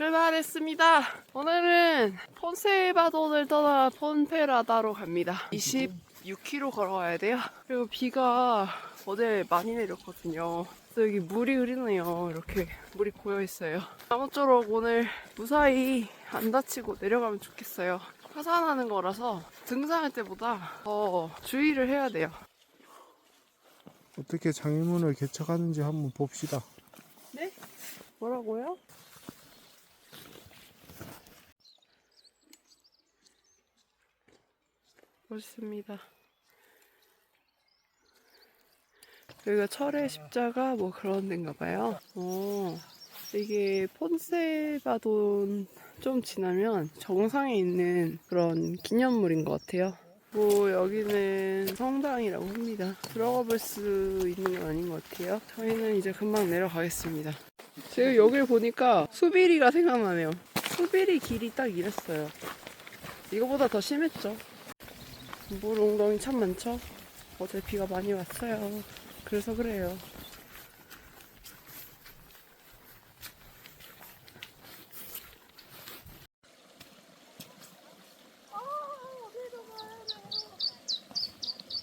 출발했습니다. 오늘은 폰세바돈을 떠나 폰페라다로 갑니다. 26km 걸어가야 돼요. 그리고 비가 어제 많이 내렸거든요. 그래서 여기 물이 흐리네요. 이렇게 물이 고여 있어요. 아무쪼록 오늘 무사히 안 다치고 내려가면 좋겠어요. 하산하는 거라서 등산할 때보다 더 주의를 해야 돼요. 어떻게 장애문을 개척하는지 한번 봅시다. 네? 뭐라고요? 멋있습니다. 여기가 철의 십자가 뭐 그런 데인가 봐요. 어, 이게 폰세바돈 좀 지나면 정상에 있는 그런 기념물인 것 같아요. 뭐 여기는 성당이라고 합니다. 들어가 볼 수 있는 건 아닌 것 같아요. 저희는 이제 금방 내려가겠습니다. 지금 여길 보니까 수비리가 생각나네요. 수비리 길이 딱 이랬어요. 이거보다 더 심했죠. 물 웅덩이 참 많죠? 어제 비가 많이 왔어요. 그래서 그래요.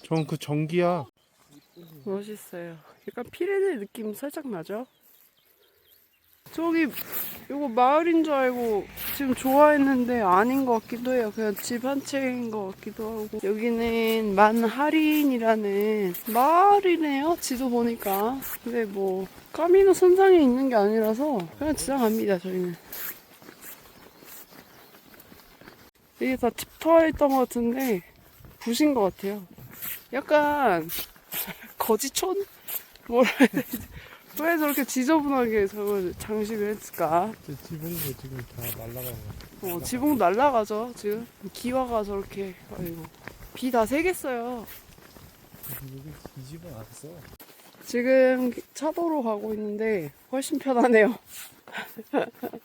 전 그 전기야. 멋있어요. 약간 피레네 느낌 살짝 나죠? 저기 이거 마을인 줄 알고 지금 좋아했는데 아닌 것 같기도 해요. 그냥 집 한 채인 것 같기도 하고 여기는 만하린이라는 마을이네요. 지도 보니까. 근데 뭐 까미노 선상에 있는 게 아니라서 그냥 지나갑니다. 저희는. 이게 다 tip터했던 것 같은데 부신 것 같아요. 약간 거지촌? 뭐라 해야 되지? 왜 저렇게 지저분하게 저걸 장식을 했을까? 제 지붕도 지금 다 날라가고. 어, 지붕 날라가죠, 지금. 기와가 저렇게, 아이고. 비 다 새겠어요. 안 써. 지금 차도로 가고 있는데 훨씬 편하네요.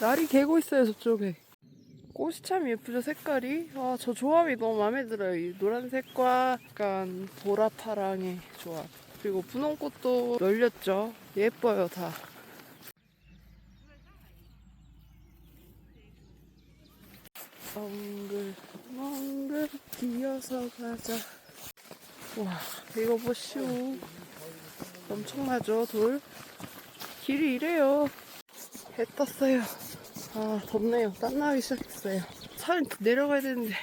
날이 개고 있어요, 저쪽에. 꽃이 참 예쁘죠, 색깔이. 아, 저 조합이 너무 마음에 들어요. 이 노란색과 약간 보라파랑의 조합. 그리고 분홍꽃도 열렸죠. 예뻐요, 다. 멍글 멍글 기어서 가자 와 이거 보시오 엄청나죠 돌 길이 이래요 해 떴어요 아 덥네요 땀나기 시작했어요 산이 내려가야 되는데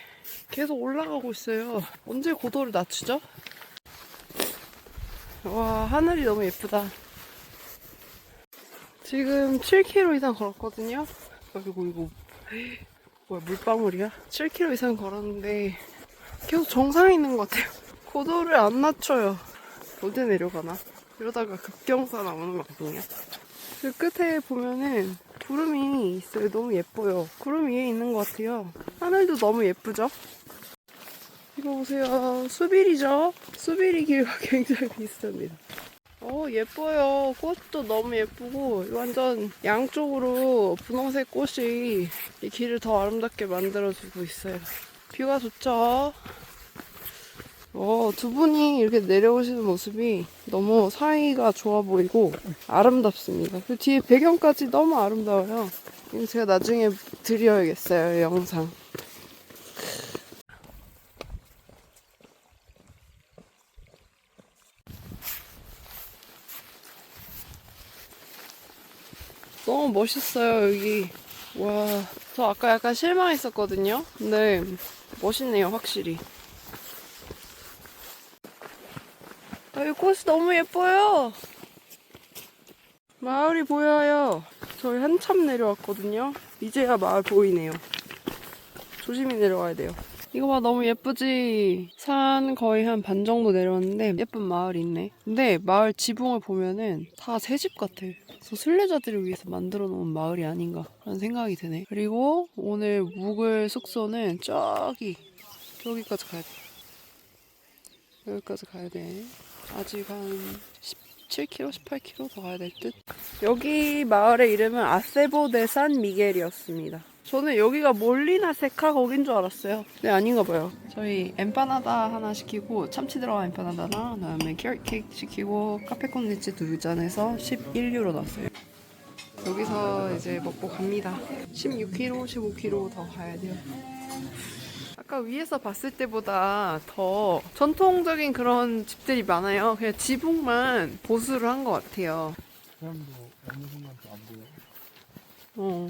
계속 올라가고 있어요 언제 고도를 낮추죠? 와 하늘이 너무 예쁘다 지금 7km 이상 걸었거든요 아이고 이거 뭐야 물방울이야? 7km 이상 걸었는데 계속 정상에 있는 것 같아요. 고도를 안 낮춰요. 언제 내려가나? 이러다가 급경사 나오는 거거든요. 그 끝에 보면은 구름이 있어요. 너무 예뻐요. 구름 위에 있는 것 같아요. 하늘도 너무 예쁘죠? 이거 보세요. 수빌이죠? 수빌이 길과 굉장히 비슷합니다. 어, 예뻐요. 꽃도 너무 예쁘고, 완전 양쪽으로 분홍색 꽃이 이 길을 더 아름답게 만들어주고 있어요. 뷰가 좋죠? 어, 두 분이 이렇게 내려오시는 모습이 너무 사이가 좋아 보이고 아름답습니다. 그 뒤에 배경까지 너무 아름다워요. 이거 제가 나중에 드려야겠어요, 영상. 너무 멋있어요, 여기. 와, 저 아까 약간 실망했었거든요? 근데 멋있네요, 확실히. 아, 이 꽃이 너무 예뻐요. 마을이 보여요. 저희 한참 내려왔거든요. 이제야 마을 보이네요. 조심히 내려가야 돼요. 이거 봐, 너무 예쁘지? 산 거의 한 반 정도 내려왔는데 예쁜 마을이 있네. 근데 마을 지붕을 보면은 다 새 집 같아. 그래서 순례자들을 위해서 만들어 놓은 마을이 아닌가 라는 생각이 드네. 그리고 오늘 묵을 숙소는 저기, 저기까지 가야 돼. 여기까지 가야 돼. 아직 한 17km, 18km 더 가야 될 듯. 여기 마을의 이름은 아세보데산 미겔이었습니다. 저는 여기가 몰리나 세카 거긴 줄 알았어요. 근데 아닌가 봐요. 저희 엠파나다 하나 시키고 참치 들어간 엠파나다랑 그다음에 캐럿 케이크 시키고 카페 콘니치 두 잔에서 11유로 나왔어요. 여기서 이제 먹고 갑니다. 16km, 15km 더 가야 돼요. 아까 위에서 봤을 때보다 더 전통적인 그런 집들이 많아요. 그냥 지붕만 보수를 한 것 같아요. 사람도 어느 순간 또안 보여. 어.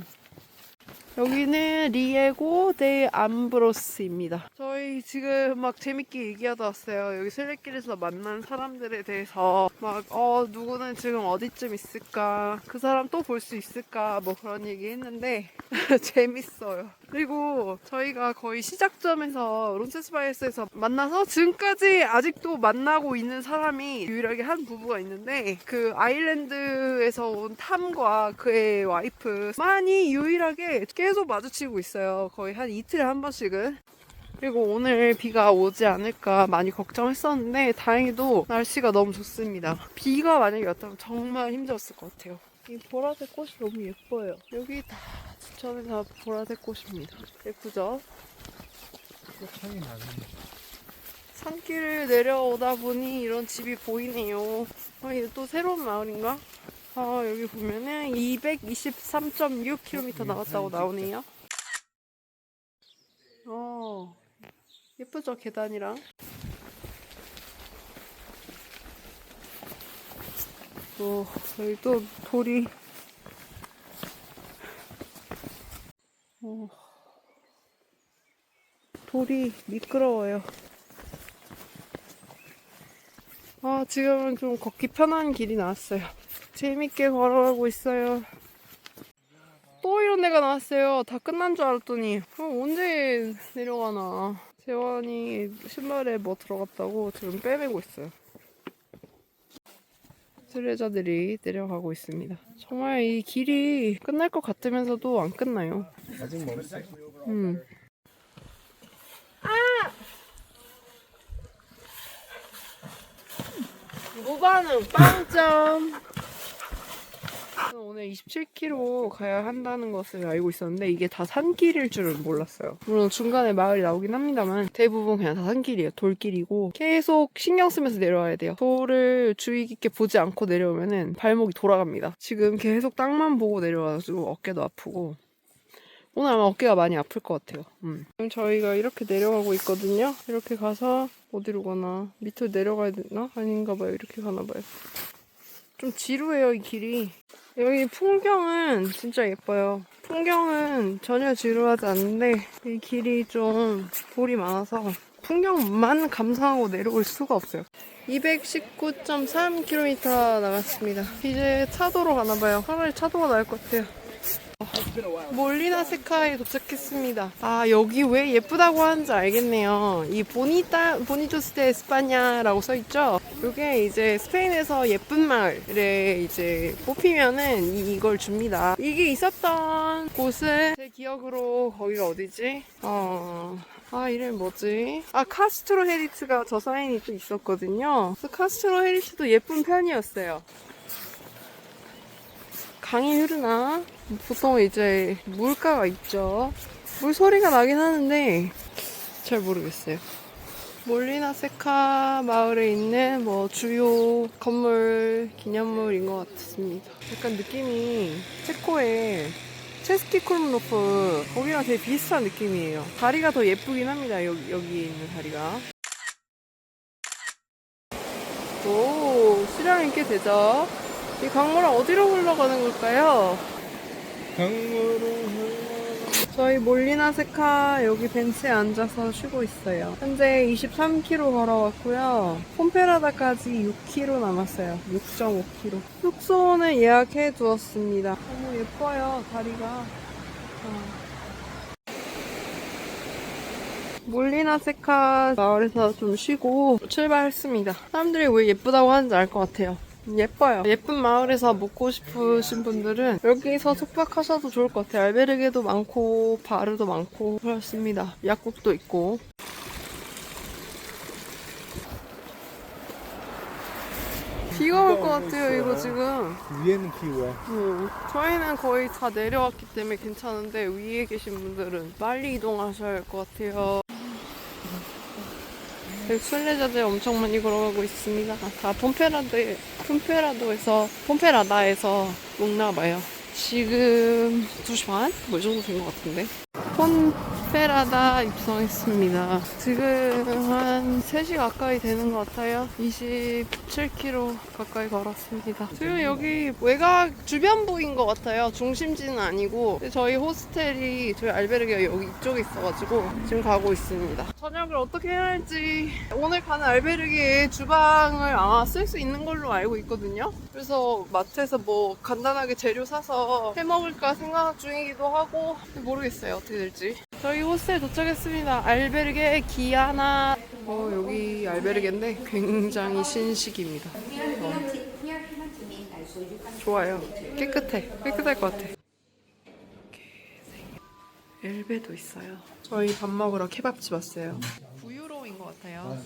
여기는 리에고 데 암브로스입니다. 저 희 지금 막 재밌게 얘기하다 왔어요. 여기 슬레길에서 만난 사람들에 대해서 막, 어, 누구는 지금 어디쯤 있을까? 그 사람 또 볼 수 있을까? 뭐 그런 얘기 했는데, 재밌어요. 그리고 저희가 거의 시작점에서 론체스바이스에서 만나서 지금까지 아직도 만나고 있는 사람이 유일하게 한 부부가 있는데 그 아일랜드에서 온 탐과 그의 와이프 많이 유일하게 계속 마주치고 있어요. 거의 한 이틀에 한 번씩은. 그리고 오늘 비가 오지 않을까 많이 걱정했었는데 다행히도 날씨가 너무 좋습니다. 비가 만약에 왔다면 정말 힘들었을 것 같아요. 이 보라색 꽃이 너무 예뻐요. 여기 다 저는 다 보라색 꽃입니다. 예쁘죠? 꽃향이 나네. 산길을 내려오다 보니 이런 집이 보이네요. 아, 이게 또 새로운 마을인가? 아, 여기 보면은 223.6km 나왔다고 나오네요. 어, 예쁘죠, 계단이랑. 오, 여기 또 돌이. 어, 돌이 미끄러워요. 아, 지금은 좀 걷기 편한 길이 나왔어요. 재밌게 걸어가고 있어요. 또 이런 데가 나왔어요. 다 끝난 줄 알았더니. 그럼 언제 내려가나. 재환이 신발에 뭐 들어갔다고 지금 빼매고 있어요. 수레자들이 내려가고 있습니다. 정말 이 길이 끝날 것 같으면서도 안 끝나요. 아직 멀었어. 음. 무반응 빵점. 오늘 27km 가야 한다는 것을 알고 있었는데 이게 다 산길일 줄은 몰랐어요. 물론 중간에 마을이 나오긴 합니다만 대부분 그냥 다 산길이에요. 돌길이고 계속 신경 쓰면서 내려와야 돼요. 돌을 주의 깊게 보지 않고 내려오면은 발목이 돌아갑니다. 지금 계속 땅만 보고 내려와가지고 어깨도 아프고 오늘 아마 어깨가 많이 아플 것 같아요. 음. 지금 저희가 이렇게 내려가고 있거든요. 이렇게 가서 어디로 가나? 밑으로 내려가야 되나? 아닌가 봐요. 이렇게 가나 봐요. 좀 지루해요, 이 길이. 여기 풍경은 진짜 예뻐요. 풍경은 전혀 지루하지 않는데 이 길이 좀 돌이 많아서 풍경만 감상하고 내려올 수가 없어요. 219.3km 나갔습니다. 이제 차도로 가나봐요. 차라리 차도가 나을 것 같아요. 몰리나 세카에 도착했습니다. 아 여기 왜 예쁘다고 하는지 알겠네요. 이 보니타 보니토스 데 에스파냐라고 써 있죠. 이게 이제 스페인에서 예쁜 마을에 이제 뽑히면은 이- 이걸 줍니다. 이게 있었던 곳은 제 기억으로 거기가 어디지? 어. 아, 이름 뭐지? 아, 카스트로 헤리츠가 저 사인이 또 있었거든요. 그래서 카스트로 헤리츠도 예쁜 편이었어요. 강이 흐르나? 보통 이제 물가가 있죠. 물 소리가 나긴 하는데 잘 모르겠어요. 몰리나 세카 마을에 있는 뭐 주요 건물 기념물인 것 같습니다. 약간 느낌이 체코의 체스키 콜문노프 거기랑 되게 비슷한 느낌이에요. 다리가 더 예쁘긴 합니다. 여기, 여기 있는 다리가. 오, 수량이 꽤 되죠? 이 강물은 어디로 흘러가는 걸까요? 흘러. 저희 몰리나 세카 여기 벤치에 앉아서 쉬고 있어요. 현재 23km 걸어왔고요. 폼페라다까지 6km 남았어요. 6.5km. 숙소는 예약해 두었습니다. 너무 예뻐요, 다리가. 어. 몰리나 세카 마을에서 좀 쉬고 출발했습니다. 사람들이 왜 예쁘다고 하는지 알 것 같아요. 예뻐요. 예쁜 마을에서 묵고 싶으신 분들은 여기서 숙박하셔도 좋을 것 같아요. 알베르게도 많고 바르도 많고 그렇습니다. 약국도 있고. 비가 올 것 같아요 이거 지금 위에는 기후야. 음, 저희는 거의 다 내려왔기 때문에 괜찮은데 위에 계신 분들은 빨리 이동하셔야 할 것 같아요. 순례자들 엄청 많이 걸어가고 있습니다. 다 폼페라드, 폼페라도에서, 폼페라다에서 먹나 봐요. 지금 2시 반? 뭐이 정도 된 것 같은데. 폼페라다 입성했습니다. 지금 한 3시 가까이 되는 것 같아요. 27km 가까이 걸었습니다. 지금 여기 외곽 주변부인 것 같아요. 중심지는 아니고. 저희 호스텔이, 저희 알베르기가 여기 이쪽에 있어가지고 지금 가고 있습니다. 저녁을 어떻게 해야 할지. 오늘 가는 알베르기에 주방을 아마 쓸 수 있는 걸로 알고 있거든요. 그래서 마트에서 뭐 간단하게 재료 사서 해 먹을까 생각 중이기도 하고 모르겠어요. 어떻게 될지. 저희 호스텔 도착했습니다. 알베르게 기아나. 어, 여기 알베르게인데 굉장히 신식입니다. 어. 좋아요. 깨끗해. 깨끗할 것 같아. 엘베도 있어요. 저희 밥 먹으러 케밥집 왔어요. 9유로인 것 같아요.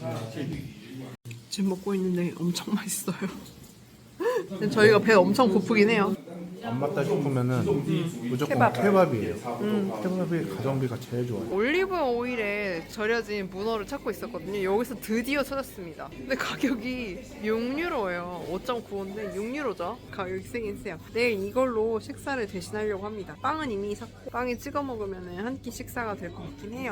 지금 먹고 있는데 엄청 맛있어요. 저희가 배 엄청 고프긴 해요. 안 맞다 싶으면은 무조건 케밥. 케밥. 이에요 케밥이 가성비가 제일 좋아요. 올리브 오일에 절여진 문어를 찾고 있었거든요. 여기서 드디어 찾았습니다. 근데 가격이 6유로예요. 5.95인데 6유로죠. 가격이 세긴 세요. 내일 이걸로 식사를 대신하려고 합니다. 빵은 이미 샀고 빵에 찍어 먹으면 한 끼 식사가 될 것 같긴 해요.